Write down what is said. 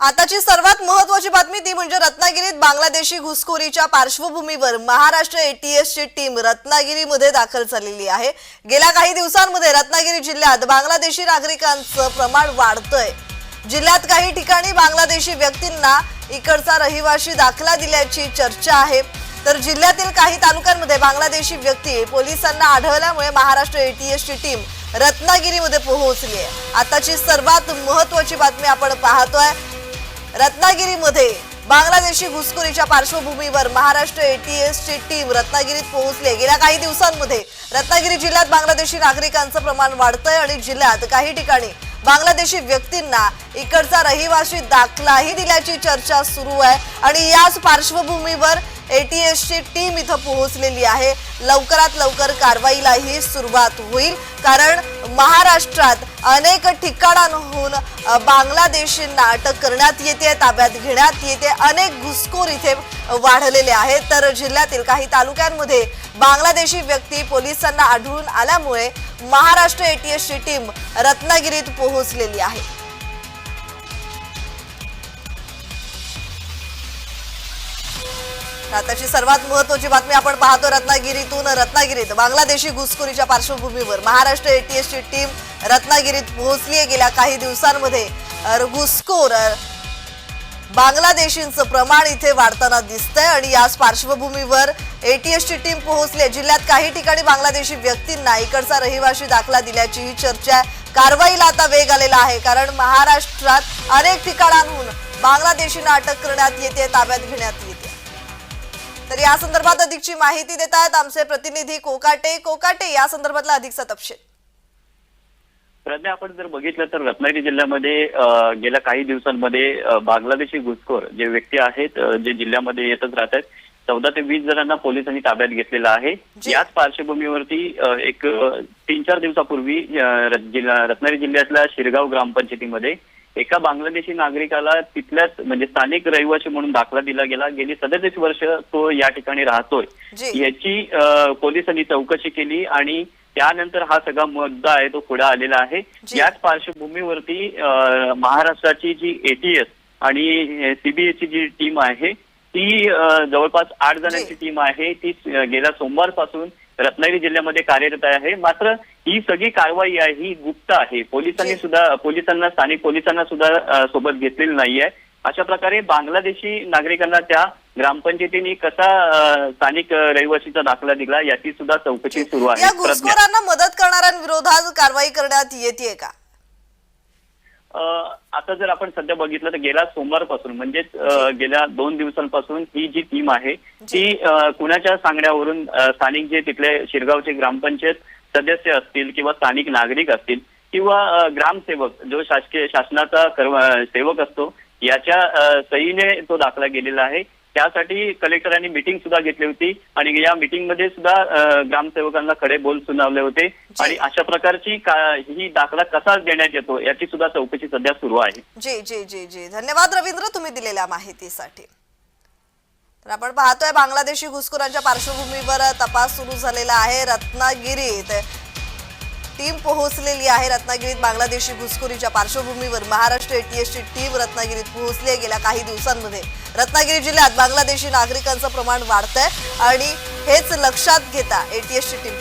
आताची सर्वात महत्वाची बातमी ती म्हणजे रत्नागिरीत बांगलादेशी घुसखोरीच्या पार्श्वभूमीवर महाराष्ट्र एटीएसची टीम रत्नागिरीमध्ये दाखल झालेली आहे. गेल्या काही दिवसांमध्ये रत्नागिरी जिल्ह्यात बांगलादेशी नागरिकांचं प्रमाण वाढतंय. जिल्ह्यात काही ठिकाणी बांगलादेशी व्यक्तींना इकडचा रहिवाशी दाखला दिल्याची चर्चा आहे. तर जिल्ह्यातील काही तालुक्यांमध्ये बांगलादेशी व्यक्ती पोलिसांना आढळल्यामुळे महाराष्ट्र एटीएसची टीम रत्नागिरीमध्ये पोहोचली आहे. आताची सर्वात महत्वाची बातमी आपण पाहतोय. रत्नागिरीमध्ये बांगलादेशी घुसखोरीच्या पार्श्वभूमीवर महाराष्ट्र एटीएसची टीम रत्नागिरीत पोहोचली गेल्या काही दिवसांमध्ये रत्नागिरी जिल्ह्यात बांगलादेशी नागरिकांचं प्रमाण वाढतंय आणि जिल्ह्यात काही ठिकाणी बांगलादेशी व्यक्तींना इकडचा रहिवासी दाखलाही दिल्याची चर्चा सुरू आहे. आणि याच पार्श्वभूमीवर एटीएसची टीम इथं पोहोचलेली आहे. लवकरात लवकर कारवाईलाही सुरुवात होईल. कारण महाराष्ट्रात अनेक ठिकाणांहून बांगलादेशींना अटक करण्यात येते ताब्यात घेण्यात येते. अनेक घुसखोर इथे वाढलेले आहेत. तर जिल्ह्यातील काही तालुक्यांमध्ये बांगलादेशी व्यक्ती पोलिसांना आढळून आल्यामुळे महाराष्ट्र एटीएसची टीम रत्नागिरीत पोहोचलेली आहे. आताची सर्वात महत्वाची बातमी आपण पाहतो रत्नागिरीतून. रत्नागिरीत बांगलादेशी घुसखोरीच्या पार्श्वभूमीवर महाराष्ट्र एटीएसची टीम रत्नागिरीत पोहोचली गेल्या काही दिवसांमध्ये घुसखोर बांगलादेशींचं प्रमाण इथे वाढताना दिसतंय आणि याच पार्श्वभूमीवर एटीएसची टीम पोहोचली आहे. जिल्ह्यात काही ठिकाणी बांगलादेशी व्यक्तींना इकडचा रहिवाशी दाखला दिल्याची ही चर्चा आहे. कारवाईला आता वेग आलेला आहे कारण महाराष्ट्रात अनेक ठिकाणांहून बांगलादेशींना अटक करण्यात येते ताब्यात घेण्यात येते. तर या संदर्भात अधिकची माहिती देत आहेत आमचे प्रतिनिधी कोकाटे. कोकाटे या संदर्भातला अधिकचा तपशील. प्रज्ञा आपण जर बघितलं तर रत्नागिरी जिल्ह्यामध्ये गेल्या काही दिवसांमध्ये बांगलादेशी घुसखोर जे व्यक्ती आहेत जे जिल्ह्यामध्ये येतच राहतात चौदा ते वीस जणांना पोलिसांनी ताब्यात घेतलेलं आहे. याच पार्श्वभूमीवरती एक तीन चार दिवसापूर्वी रत्नागिरी जिल्ह्यातल्या शिरगाव ग्रामपंचायतीमध्ये एका बांगलादेशी नागरिकाला तिथल्याच म्हणजे स्थानिक रहिवासी म्हणून दाखला दिला गेला. गेली सदतीस वर्ष तो या ठिकाणी राहतोय. याची पोलिसांनी चौकशी केली आणि त्यानंतर हा सगळा मुद्दा आहे तो पुढे आलेला आहे. याच पार्श्वभूमीवरती महाराष्ट्राची जी एटीएस आणि सीबीएसची जी टीम आहे ती जवळपास आठ जणांची टीम आहे. ती गेल्या सोमवारपासून रत्नागिरी जिल्ह्यामध्ये कार्यरत आहे मात्र ही सगळी कारवाई आहे ही गुप्त आहे पोलिसांनी. सुद्धा पोलिसांना स्थानिक पोलिसांना सुद्धा सोबत घेतलेली नाहीये अशा प्रकारे बांगलादेशी नागरिकांना त्या ग्रामपंचायतीने कसा स्थानिक रहिवासीचा दाखला दिला याची सुद्धा चौकशी सुरू आहे. घुसखोरांना मदत करणाऱ्यांविरोधात कारवाई करण्यात येते का आता जर आपण सध्या बघितलं तर गेल्या सोमवारपासून म्हणजेच गेल्या दोन दिवसांपासून ही जी टीम आहे ती कुणाच्या सांगण्यावरून स्थानिक जे तिथले शिरगावचे ग्रामपंचायत सदस्य असतील किंवा स्थानिक नागरिक असतील किंवा ग्रामसेवक जो शासकीय शासनाचा सेवक असतो याच्या सहीने तो दाखला गेलेला आहे. त्यासाठी कलेक्टरांनी मिटिंग सुद्धा घेतली होती आणि या मिटिंगमध्ये सुद्धा ग्रामसेवकांना खडे बोल सुनावले होते. आणि अशा प्रकारची ही दाखला कसा देण्यात येतो याची सुद्धा चौकशी सध्या सुरू आहे. जी जी जी जी. धन्यवाद रवींद्र तुम्ही दिलेल्या माहितीसाठी. तर आपण पाहतोय बांगलादेशी घुसखोरांच्या पार्श्वभूमीवर तपास सुरू झालेला आहे. रत्नागिरीत टीम पोहोचलेली आहे. रत्नागिरीत बांगलादेशी घुसखोरीच्या पार्श्वभूमीवर महाराष्ट्र एटीएसची टीम रत्नागिरीत पोहोचली आहे गेल्या काही दिवसांमध्ये. रत्नागिरी जिल्ह्यात बांगलादेशी नागरिकांचं प्रमाण वाढतंय आणि हेच लक्षात घेता एटीएसची टीम